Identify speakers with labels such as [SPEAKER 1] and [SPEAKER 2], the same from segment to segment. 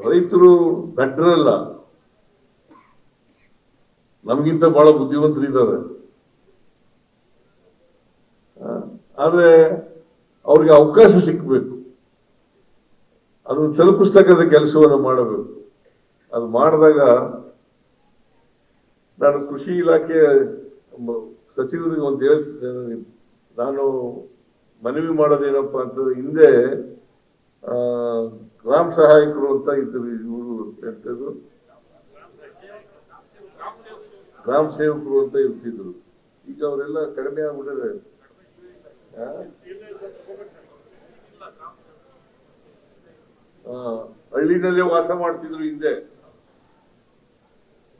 [SPEAKER 1] ರೈತರು ದಡ್ಡರಲ್ಲ ನಮಗಿಂತ ಬಹಳ ಬುದ್ಧಿವಂತರಿದ್ದಾರೆ. ಆದ್ರೆ ಅವ್ರಿಗೆ ಅವಕಾಶ ಸಿಕ್ಕಬೇಕು ಅದನ್ನು ತಲುಪಿಸ್ತಕ್ಕಂಥ ಕೆಲಸವನ್ನು ಮಾಡಬೇಕು. ಅದು ಮಾಡಿದಾಗ ನಾನು ಕೃಷಿ ಇಲಾಖೆ ಸಚಿವರಿಗೆ ಒಂದು ಹೇಳ್ತಿದ್ದೇನೆ ನಾನು ಮನವಿ ಮಾಡೋದೇನಪ್ಪ ಅಂತಂದ್ರೆ ಹಿಂದೆ ಗ್ರಾಮ ಸಹಾಯಕರು ಅಂತ ಇದ್ರು ಇವರು ಎಂಥದ್ದು? ಗ್ರಾಮ ಸೇವಕರು ಅಂತ ಇರ್ತಿದ್ರು. ಈಗ ಅವರೆಲ್ಲ ಕಡಿಮೆ ಆಗ್ಬಿಟ್ಟಿದೆ ಹಳ್ಳಿನಲ್ಲೇ ವಾಸ ಮಾಡ್ತಿದ್ರು ಹಿಂದೆ.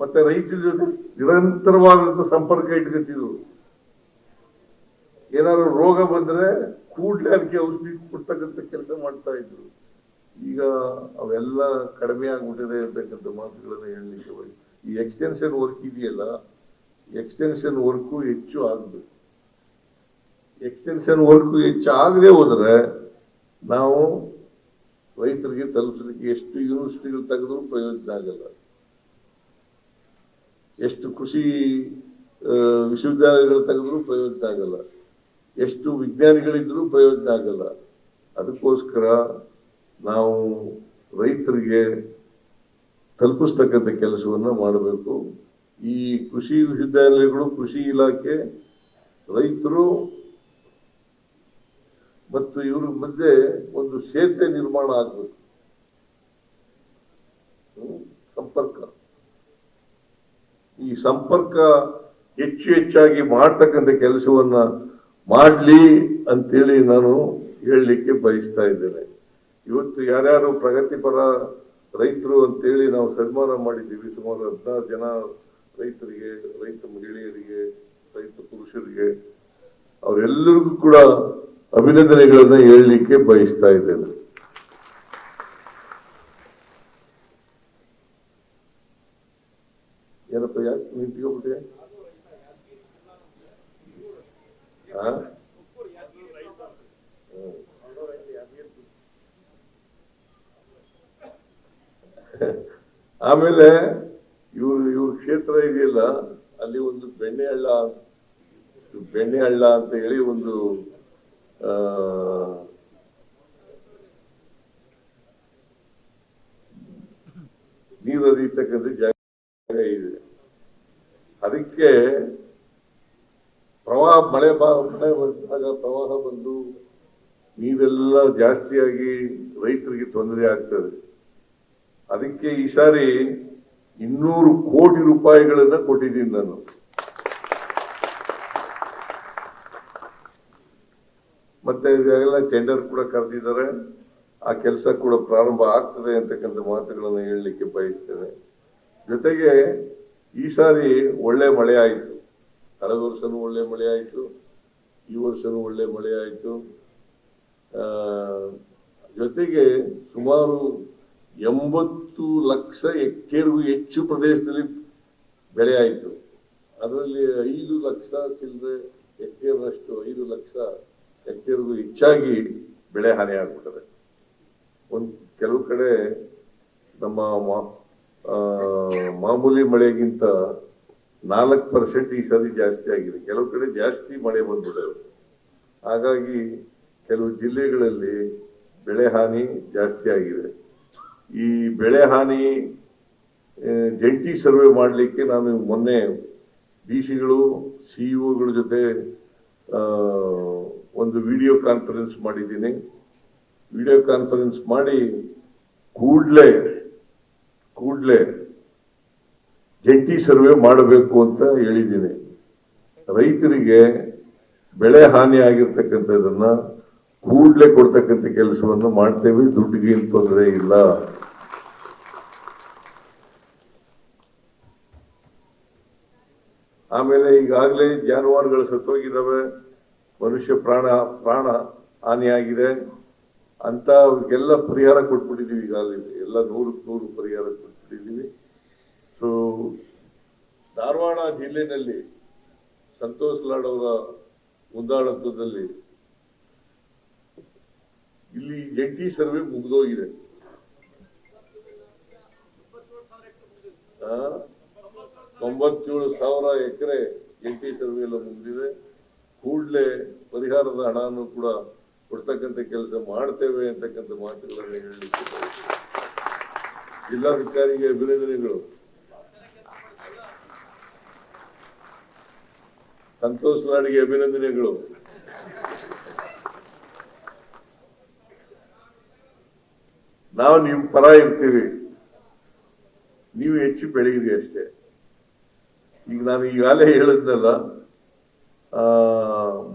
[SPEAKER 1] ಮತ್ತೆ ರೈತರ ಜೊತೆ ನಿರಂತರವಾದಂತ ಸಂಪರ್ಕ ಇಟ್ಕೊತಿದ್ರು. ಏನಾದ್ರು ರೋಗ ಬಂದ್ರೆ ಕೂಡ್ಲೆ ಅದಕ್ಕೆ ಔಷಧಿ ಕೊಡ್ತಕ್ಕಂಥ ಕೆಲಸ ಮಾಡ್ತಾ ಇದ್ರು. ಈಗ ಅವೆಲ್ಲ ಕಡಿಮೆ ಆಗ್ಬಿಟ್ಟಿದೆ ಅಂತಕ್ಕಂಥ ಮಾತುಗಳನ್ನ ಹೇಳಲಿಕ್ಕೆ ಹೋಗಿ. ಈ ಎಕ್ಸ್ಟೆನ್ಷನ್ ವರ್ಕ್ ಇದೆಯಲ್ಲ ಎಕ್ಸ್ಟೆನ್ಷನ್ ವರ್ಕು ಹೆಚ್ಚು ಆಗ್ಬೇಕು. ಎಕ್ಸ್ಟೆನ್ಷನ್ ವರ್ಕ್ ಹೆಚ್ಚು ಆಗದೆ ಹೋದ್ರೆ ನಾವು ರೈತರಿಗೆ ತಲುಪಿಸಲಿಕ್ಕೆ ಎಷ್ಟು ಯೂನಿವರ್ಸಿಟಿಗಳು ತೆಗೆದ್ರೂ ಪ್ರಯೋಜನ ಆಗಲ್ಲ. ಎಷ್ಟು ಕೃಷಿ ವಿಶ್ವವಿದ್ಯಾಲಯಗಳು ತೆಗೆದ್ರೂ ಪ್ರಯೋಜನ ಆಗಲ್ಲ. ಎಷ್ಟು ವಿಜ್ಞಾನಿಗಳಿದ್ರೂ ಪ್ರಯೋಜನ ಆಗಲ್ಲ. ಅದಕ್ಕೋಸ್ಕರ ನಾವು ರೈತರಿಗೆ ತಲುಪಿಸ್ತಕ್ಕಂಥ ಕೆಲಸವನ್ನ ಮಾಡಬೇಕು. ಈ ಕೃಷಿ ವಿಶ್ವವಿದ್ಯಾನಿಲಯಗಳು ಕೃಷಿ ಇಲಾಖೆ, ರೈತರು ಮತ್ತು ಇವ್ರ ಮಧ್ಯೆ ಒಂದು ಸೇತುವೆ ನಿರ್ಮಾಣ ಆಗಬೇಕು? ಸಂಪರ್ಕ. ಈ ಸಂಪರ್ಕ ಹೆಚ್ಚು ಹೆಚ್ಚಾಗಿ ಮಾಡ್ತಕ್ಕಂಥ ಕೆಲಸವನ್ನ ಮಾಡ್ಲಿ ಅಂತೇಳಿ ನಾನು ಹೇಳಲಿಕ್ಕೆ ಬಯಸ್ತಾ ಇದ್ದೇನೆ. ಇವತ್ತು ಯಾರ್ಯಾರು ಪ್ರಗತಿಪರ ರೈತರು ಅಂತೇಳಿ ನಾವು ಸನ್ಮಾನ ಮಾಡಿದ್ದೀವಿ, ಸುಮಾರು ಹದಿನಾರು ಜನ ರೈತರಿಗೆ, ರೈತ ಮಹಿಳೆಯರಿಗೆ, ರೈತ ಪುರುಷರಿಗೆ, ಅವರೆಲ್ಲರಿಗೂ ಕೂಡ ಅಭಿನಂದನೆಗಳನ್ನ ಹೇಳಲಿಕ್ಕೆ ಬಯಸ್ತಾ ಇದ್ದೇನೆ ಏನಪ್ಪ ಯಾಕೆ ನಿಂತ್ಕೊಬಿಟ್ಟೆ ಆ? ಹ್ಮ್. ಆಮೇಲೆ ಇವ್ರು, ಇವ್ರ ಕ್ಷೇತ್ರ ಇದೆಯಲ್ಲ, ಅಲ್ಲಿ ಒಂದು ಬೆಣ್ಣೆ ಹಳ್ಳ ಬೆಣ್ಣೆ ಹಳ್ಳ ಅಂತ ಹೇಳಿ ಒಂದು ನೀರು ಹರಿಯತಕ್ಕಂಥ ಜಾಗ ಇದೆ. ಅದಕ್ಕೆ ಪ್ರವಾಹ, ಮಳೆ ಮಳೆ ಬಂದಾಗ ಪ್ರವಾಹ ಬಂದು ನೀರೆಲ್ಲ ಜಾಸ್ತಿಯಾಗಿ ರೈತರಿಗೆ ತೊಂದರೆ ಆಗ್ತದೆ. ಅದಕ್ಕೆ ಈ ಸಾರಿ ಇನ್ನೂರು ಕೋಟಿ ರೂಪಾಯಿಗಳನ್ನ ಕೊಟ್ಟಿದ್ದೀನಿ ನಾನು. ಮತ್ತೆ ಇದೆಲ್ಲ ಟೆಂಡರ್ ಕೂಡ ಕರೆದಿದ್ದಾರೆ. ಆ ಕೆಲಸ ಕೂಡ ಪ್ರಾರಂಭ ಆಗ್ತದೆ ಅಂತಕ್ಕಂಥ ಮಾತುಗಳನ್ನು ಹೇಳಲಿಕ್ಕೆ ಬಯಸ್ತೇನೆ. ಜೊತೆಗೆ ಈ ಸಾರಿ ಒಳ್ಳೆ ಮಳೆ ಆಯಿತು. ಕಳೆದ ವರ್ಷನೂ ಒಳ್ಳೆ ಮಳೆ ಆಯಿತು. ಈ ವರ್ಷನೂ ಒಳ್ಳೆ ಮಳೆ ಆಯಿತು. ಜೊತೆಗೆ ಸುಮಾರು ಎಂಬತ್ತು ಲಕ್ಷ ಹೆಕ್ಟೇರ್ಗೂ ಹೆಚ್ಚು ಪ್ರದೇಶದಲ್ಲಿ ಬೆಳೆ ಆಯಿತು. ಅದರಲ್ಲಿ ಐದು ಲಕ್ಷ ಚಿಲ್ಲರೆ ಹೆಕ್ಟೇರ್ನಷ್ಟು ಐದು ಲಕ್ಷ ಹೆಕ್ಟೇರ್ಗೂ ಹೆಚ್ಚಾಗಿ ಬೆಳೆ ಹಾನಿ ಆಗ್ಬಿಟ್ಟದೆ. ಒಂದು ಕೆಲವು ಕಡೆ ನಮ್ಮ ಮಾಮೂಲಿ ಮಳೆಗಿಂತ ನಾಲ್ಕು ಪರ್ಸೆಂಟ್ ಈ ಸರಿ ಜಾಸ್ತಿ ಆಗಿದೆ. ಕೆಲವು ಕಡೆ ಜಾಸ್ತಿ ಮಳೆ ಬಂದ್ಬಿಟ್ಟವೆ ಹಾಗಾಗಿ ಕೆಲವು ಜಿಲ್ಲೆಗಳಲ್ಲಿ ಬೆಳೆ ಹಾನಿ ಜಾಸ್ತಿ ಆಗಿದೆ. ಈ ಬೆಳೆ ಹಾನಿ ಜಂಟಿ ಸರ್ವೆ ಮಾಡಲಿಕ್ಕೆ ನಾನು ಮೊನ್ನೆ ಡಿ ಸಿಗಳು ಸಿಇಒಗಳ ಜೊತೆ ಒಂದು ವಿಡಿಯೋ ಕಾನ್ಫರೆನ್ಸ್ ಮಾಡಿದ್ದೀನಿ. ವಿಡಿಯೋ ಕಾನ್ಫರೆನ್ಸ್ ಮಾಡಿ ಕೂಡ್ಲೆ ಕೂಡ್ಲೆ ಜಂಟಿ ಸರ್ವೆ ಮಾಡಬೇಕು ಅಂತ ಹೇಳಿದ್ದೀನಿ. ರೈತರಿಗೆ ಬೆಳೆ ಹಾನಿ ಆಗಿರ್ತಕ್ಕಂಥದ್ದನ್ನು ಕೂಡ್ಲೆ ಕೊಡ್ತಕ್ಕಂಥ ಕೆಲಸವನ್ನು ಮಾಡ್ತೇವೆ. ದುಡ್ಡಿಗೆ ತೊಂದರೆ ಇಲ್ಲ. ಆಮೇಲೆ ಈಗಾಗಲೇ ಜಾನುವಾರುಗಳು ಸತ್ತೋಗಿದ್ದಾವೆ ಮನುಷ್ಯ ಪ್ರಾಣ ಪ್ರಾಣ ಹಾನಿಯಾಗಿದೆ ಅಂತ ಅವ್ರಿಗೆಲ್ಲ ಪರಿಹಾರ ಕೊಟ್ಬಿಟ್ಟಿದ್ದೀವಿ ಈಗಾಗಲೇ. ಎಲ್ಲ ನೂರು ನೂರು ಪರಿಹಾರ ಕೊಟ್ಬಿಟ್ಟಿದ್ದೀವಿ. ಸೊ ಧಾರವಾಡ ಜಿಲ್ಲೆಯಲ್ಲಿ ಸಂತೋಷ್ ಲಾಡ್ ಅವರ ಮುಂದಾಳತ್ವದಲ್ಲಿ ಇಲ್ಲಿ ಜಂಟಿ ಸರ್ವೆ ಮುಗಿದೋಗಿದೆ. ತೊಂಬತ್ತೇಳು ಸಾವಿರ ಎಕರೆ ಎನ್ ಟಿ ಸರ್ವೆ ಎಲ್ಲ ಮುಗಿದಿದೆ. ಕೂಡಲೇ ಪರಿಹಾರದ ಹಣವನ್ನು ಕೂಡ ಕೊಡ್ತಕ್ಕಂಥ ಕೆಲಸ ಮಾಡ್ತೇವೆ ಅಂತಕ್ಕಂಥ ಮಾತುಗಳನ್ನು ಹೇಳಲಿಕ್ಕೆ ಜಿಲ್ಲಾಧಿಕಾರಿಗೆ ಅಭಿನಂದನೆಗಳು. ಸಂತೋಷ್ ಲಾಡಿಗೆ ಅಭಿನಂದನೆಗಳು. ನಾವು ನಿಮ್ ಪರ ಇರ್ತೀವಿ. ನೀವು ಹೆಚ್ಚು ಬೆಳಗಿರಿ ಅಷ್ಟೇ. ಈಗ ನಾನು ಈಗಾಗಲೇ ಹೇಳಿದ್ನಲ್ಲ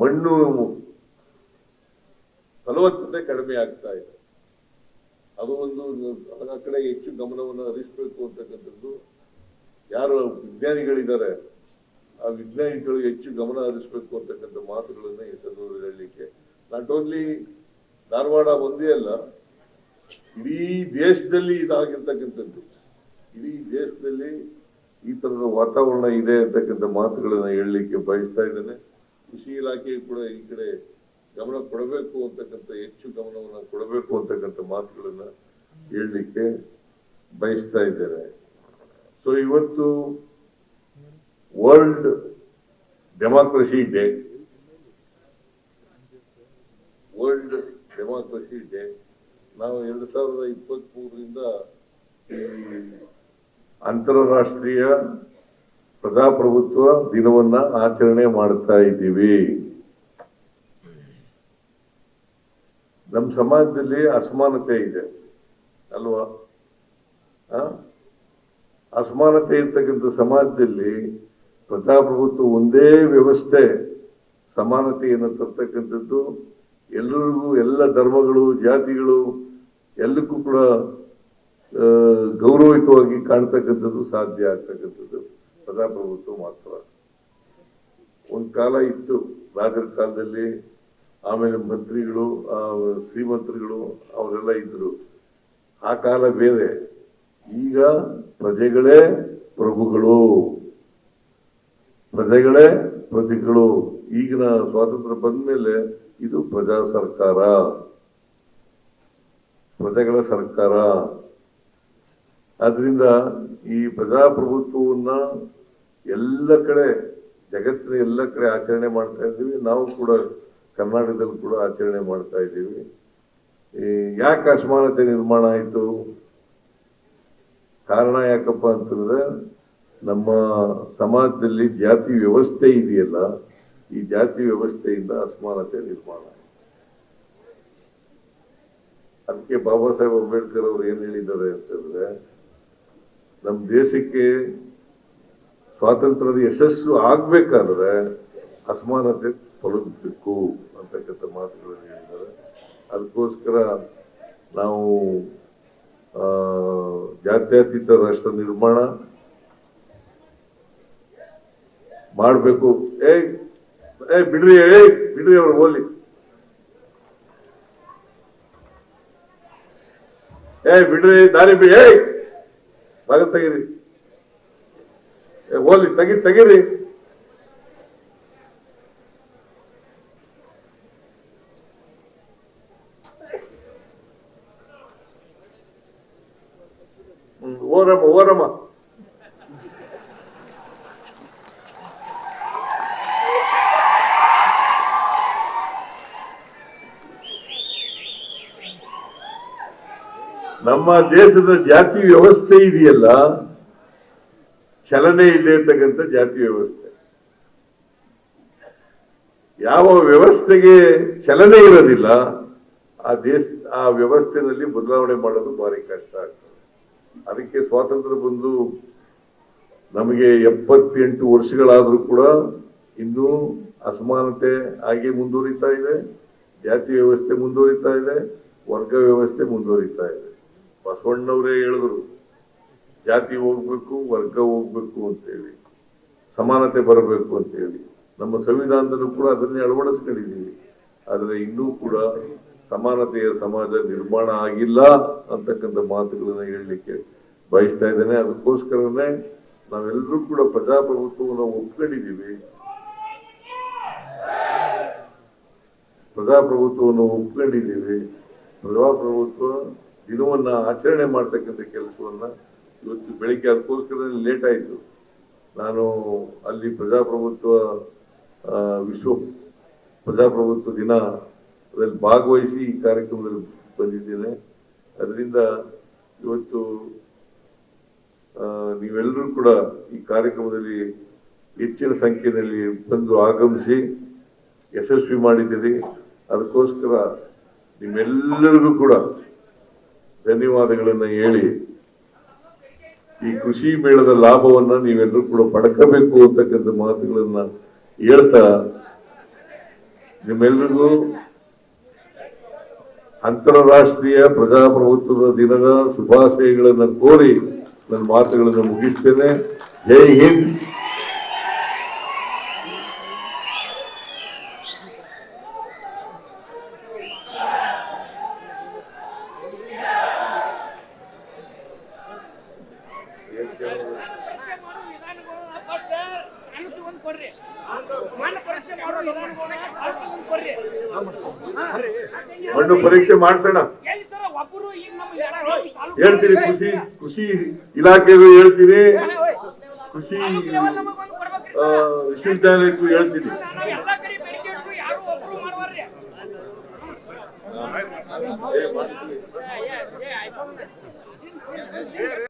[SPEAKER 1] ಮಣ್ಣು ಫಲವತ್ತತೆ ಕಡಿಮೆ ಆಗ್ತಾ ಇದೆ. ಅದು ಒಂದು ಅದರ ಕಡೆ ಹೆಚ್ಚು ಗಮನವನ್ನು ಹರಿಸಬೇಕು ಅಂತಕ್ಕಂಥದ್ದು. ಯಾರು ವಿಜ್ಞಾನಿಗಳಿದ್ದಾರೆ, ಆ ವಿಜ್ಞಾನಿಗಳು ಹೆಚ್ಚು ಗಮನ ಹರಿಸಬೇಕು ಅಂತಕ್ಕಂಥ ಮಾತುಗಳನ್ನ ಈ ಸಂದರ್ಭದಲ್ಲಿ ಹೇಳಲಿಕ್ಕೆ. ನಾಟ್ ಓನ್ಲಿ ಧಾರವಾಡ ಒಂದೇ ಅಲ್ಲ, ಇಡೀ ದೇಶದಲ್ಲಿ ಇದಾಗಿರ್ತಕ್ಕಂಥದ್ದು. ಇಡೀ ದೇಶದಲ್ಲಿ ಈ ತರದ ವಾತಾವರಣ ಇದೆ ಅಂತಕ್ಕಂಥ ಮಾತುಗಳನ್ನ ಹೇಳಲಿಕ್ಕೆ ಬಯಸ್ತಾ ಇದ್ದೇನೆ. ಕೃಷಿ ಇಲಾಖೆ ಕೂಡ ಈ ಕಡೆ ಗಮನ ಕೊಡಬೇಕು ಅಂತಕ್ಕಂಥ, ಹೆಚ್ಚು ಗಮನವನ್ನ ಕೊಡಬೇಕು ಅಂತಕ್ಕಂಥ ಮಾತುಗಳನ್ನ ಹೇಳಲಿಕ್ಕೆ ಬಯಸ್ತಾ ಇದ್ದೇನೆ. ಸೊ ಇವತ್ತು world democracy day world democracy day ನಾವು ಎರಡು ಸಾವಿರದ ಇಪ್ಪತ್ತ್ ಮೂರರಿಂದ ಅಂತಾರಾಷ್ಟ್ರೀಯ ಪ್ರಜಾಪ್ರಭುತ್ವ ದಿನವನ್ನ ಆಚರಣೆ ಮಾಡ್ತಾ ಇದ್ದೀವಿ. ನಮ್ಮ ಸಮಾಜದಲ್ಲಿ ಅಸಮಾನತೆ ಇದೆ, ಅಲ್ವಾ? ಅಸಮಾನತೆ ಇರ್ತಕ್ಕಂಥ ಸಮಾಜದಲ್ಲಿ ಪ್ರಜಾಪ್ರಭುತ್ವ ಒಂದೇ ವ್ಯವಸ್ಥೆ, ಸಮಾನತೆಯನ್ನು ತರ್ತಕ್ಕಂಥದ್ದು. ಎಲ್ಲರಿಗೂ ಎಲ್ಲ ಧರ್ಮಗಳು, ಜಾತಿಗಳು, ಎಲ್ಲಕ್ಕೂ ಕೂಡ ಗೌರವಯುತವಾಗಿ ಕಾಣ್ತಕ್ಕಂಥದ್ದು ಸಾಧ್ಯ ಆಗ್ತಕ್ಕಂಥದ್ದು ಪ್ರಜಾಪ್ರಭುತ್ವ ಮಾತ್ರ. ಒಂದ್ ಕಾಲ ಇತ್ತು, ರಾಜರ ಕಾಲದಲ್ಲಿ ಆಮೇಲೆ ಮಂತ್ರಿಗಳು ಶ್ರೀಮಂತರುಗಳು ಅವರೆಲ್ಲ ಇದ್ರು. ಆ ಕಾಲ ಬೇರೆ. ಈಗ ಪ್ರಜೆಗಳೇ ಪ್ರಭುಗಳು. ಪ್ರಜೆಗಳೇ ಪ್ರಜೆಗಳು. ಈಗಿನ ಸ್ವಾತಂತ್ರ್ಯ ಬಂದ್ಮೇಲೆ ಇದು ಪ್ರಜಾ ಸರ್ಕಾರ. ಪ್ರಜೆಗಳ ಸರ್ಕಾರ. ಆದ್ರಿಂದ ಈ ಪ್ರಜಾಪ್ರಭುತ್ವವನ್ನ ಎಲ್ಲ ಕಡೆ, ಜಗತ್ತಿನ ಎಲ್ಲ ಕಡೆ ಆಚರಣೆ ಮಾಡ್ತಾ ಇದ್ದೀವಿ. ನಾವು ಕೂಡ ಕರ್ನಾಟಕದಲ್ಲಿ ಕೂಡ ಆಚರಣೆ ಮಾಡ್ತಾ ಇದ್ದೀವಿ. ಈ ಯಾಕೆ ಅಸಮಾನತೆ ನಿರ್ಮಾಣ ಆಯಿತು? ಕಾರಣ ಯಾಕಪ್ಪ ಅಂತಂದ್ರೆ ನಮ್ಮ ಸಮಾಜದಲ್ಲಿ ಜಾತಿ ವ್ಯವಸ್ಥೆ ಇದೆಯಲ್ಲ, ಈ ಜಾತಿ ವ್ಯವಸ್ಥೆಯಿಂದ ಅಸಮಾನತೆ ನಿರ್ಮಾಣ. ಅದಕ್ಕೆ ಬಾಬಾ ಸಾಹೇಬ್ ಅಂಬೇಡ್ಕರ್ ಅವರು ಏನ್ ಹೇಳಿದ್ದಾರೆ ಅಂತಂದ್ರೆ ನಮ್ಮ ದೇಶಕ್ಕೆ ಸ್ವಾತಂತ್ರ್ಯದ ಯಶಸ್ಸು ಆಗ್ಬೇಕಾದ್ರೆ ಅಸಮಾನತೆ ತೊಲಗಬೇಕು ಅಂತಕ್ಕಂಥ ಮಾತುಗಳನ್ನು ಹೇಳಿದ್ದಾರೆ. ಅದಕ್ಕೋಸ್ಕರ ನಾವು ಜಾತ್ಯತೀತ ರಾಷ್ಟ್ರ ನಿರ್ಮಾಣ ಮಾಡಬೇಕು. ಏ ಏ ಬಿಡ್ರಿ ಏ ಬಿಡ್ರಿ ಅವ್ರು ಹೋಲಿ ಏ ಬಿಡ್ರಿ, ದಾರಿ ಬಿಡಿ ಏ ಭಾಗ ತೆಗೀರಿ. ಹೋಲಿ ತೆಗಿ ತೆಗೀರಿ. ಓರಮ್ಮ ಓರಮ್ಮ. ನಮ್ಮ ದೇಶದ ಜಾತಿ ವ್ಯವಸ್ಥೆ ಇದೆಯಲ್ಲ, ಚಲನೆ ಇದೆ ಅಂತಕ್ಕಂಥ ಜಾತಿ ವ್ಯವಸ್ಥೆ. ಯಾವ ವ್ಯವಸ್ಥೆಗೆ ಚಲನೆ ಇರೋದಿಲ್ಲ, ಆ ದೇಶ, ಆ ವ್ಯವಸ್ಥೆನಲ್ಲಿ ಬದಲಾವಣೆ ಮಾಡೋದು ಭಾರಿ ಕಷ್ಟ ಆಗ್ತದೆ. ಅದಕ್ಕೆ ಸ್ವಾತಂತ್ರ್ಯ ಬಂದು ನಮಗೆ ಎಪ್ಪತ್ತೆಂಟು ವರ್ಷಗಳಾದರೂ ಕೂಡ ಇನ್ನೂ ಅಸಮಾನತೆ ಹಾಗೆ ಮುಂದುವರಿತಾ ಇದೆ, ಜಾತಿ ವ್ಯವಸ್ಥೆ ಮುಂದುವರಿತಾ ಇದೆ, ವರ್ಗ ವ್ಯವಸ್ಥೆ ಮುಂದುವರಿತಾ ಇದೆ. ಬಸವಣ್ಣವರೇ ಹೇಳಿದ್ರು, ಜಾತಿ ಹೋಗ್ಬೇಕು, ವರ್ಗ ಹೋಗ್ಬೇಕು ಅಂತೇಳಿ, ಸಮಾನತೆ ಬರಬೇಕು ಅಂತೇಳಿ. ನಮ್ಮ ಸಂವಿಧಾನದಲ್ಲೂ ಕೂಡ ಅದನ್ನೇ ಅಳವಡಿಸ್ಕೊಂಡಿದ್ದೀವಿ. ಆದರೆ ಇನ್ನೂ ಕೂಡ ಸಮಾನತೆಯ ಸಮಾಜ ನಿರ್ಮಾಣ ಆಗಿಲ್ಲ ಅಂತಕ್ಕಂಥ ಮಾತುಗಳನ್ನು ಹೇಳಲಿಕ್ಕೆ ಬಯಸ್ತಾ ಇದ್ದೇನೆ. ಅದಕ್ಕೋಸ್ಕರನೇ ನಾವೆಲ್ಲರೂ ಕೂಡ ಪ್ರಜಾಪ್ರಭುತ್ವವನ್ನು ಒಪ್ಕೊಂಡಿದ್ದೀವಿ. ಪ್ರಜಾಪ್ರಭುತ್ವವನ್ನು ಒಪ್ಕೊಂಡಿದ್ದೀವಿ. ಪ್ರಜಾಪ್ರಭುತ್ವ ದಿನವನ್ನ ಆಚರಣೆ ಮಾಡ್ತಕ್ಕಂಥ ಕೆಲಸವನ್ನ ಇವತ್ತು ಬೆಳಿಗ್ಗೆ ಅದಕ್ಕೋಸ್ಕರ ಲೇಟ್ ಆಯ್ತು. ನಾನು ಅಲ್ಲಿ ಪ್ರಜಾಪ್ರಭುತ್ವ ವಿಶ್ವ ಪ್ರಜಾಪ್ರಭುತ್ವ ದಿನ ಅದರಲ್ಲಿ ಭಾಗವಹಿಸಿ ಈ ಕಾರ್ಯಕ್ರಮದಲ್ಲಿ ಬಂದಿದ್ದೇನೆ. ಅದರಿಂದ ಇವತ್ತು ನೀವೆಲ್ಲರೂ ಕೂಡ ಈ ಕಾರ್ಯಕ್ರಮದಲ್ಲಿ ಹೆಚ್ಚಿನ ಸಂಖ್ಯೆಯಲ್ಲಿ ಬಂದು ಆಗಮಿಸಿ ಯಶಸ್ವಿ ಮಾಡಿದ್ದೀರಿ. ಅದಕ್ಕೋಸ್ಕರ ನಿಮ್ಮೆಲ್ಲರಿಗೂ ಕೂಡ ಧನ್ಯವಾದಗಳನ್ನು ಹೇಳಿ, ಈ ಕೃಷಿ ಮೇಳದ ಲಾಭವನ್ನ ನೀವೆಲ್ಲರೂ ಕೂಡ ಪಡ್ಕೋಬೇಕು ಅಂತಕ್ಕಂಥ ಮಾತುಗಳನ್ನ ಹೇಳ್ತಾ ನಿಮ್ಮೆಲ್ಲರಿಗೂ ಅಂತಾರಾಷ್ಟ್ರೀಯ ಪ್ರಜಾಪ್ರಭುತ್ವದ ದಿನದ ಶುಭಾಶಯಗಳನ್ನು ಕೋರಿ ನನ್ನ ಮಾತುಗಳನ್ನು ಮುಗಿಸ್ತೇನೆ. ಜೈ ಹಿಂದ್
[SPEAKER 2] ಪರೀಕ್ಷೆ ಮಾಡೋ ವಿಧಾನಗಳನ್ನ first ಕಾಣುತ್ತೆ ಒಂದ್ ಕೊಡ್ರಿ. ಮಣ್ಣು ಪರೀಕ್ಷೆ ಮಾಡೋ ವಿಧಾನಗಳನ್ನ first ಒಂದ್ ಕೊಡ್ರಿ. ಹಾ.
[SPEAKER 1] ಮಣ್ಣು ಪರೀಕ್ಷೆ ಮಾಡಿಸೋಣ. ಹೇಳ್ತೀರಿ ಕೃಷಿ ಕೃಷಿ ಇಲಾಖೆಗೂ ಹೇಳ್ತೀರಿ. ಕೃಷಿ. ವಿಶ್ವವಿದ್ಯಾಲಯಕ್ಕೂ ಹೇಳ್ತೀನಿ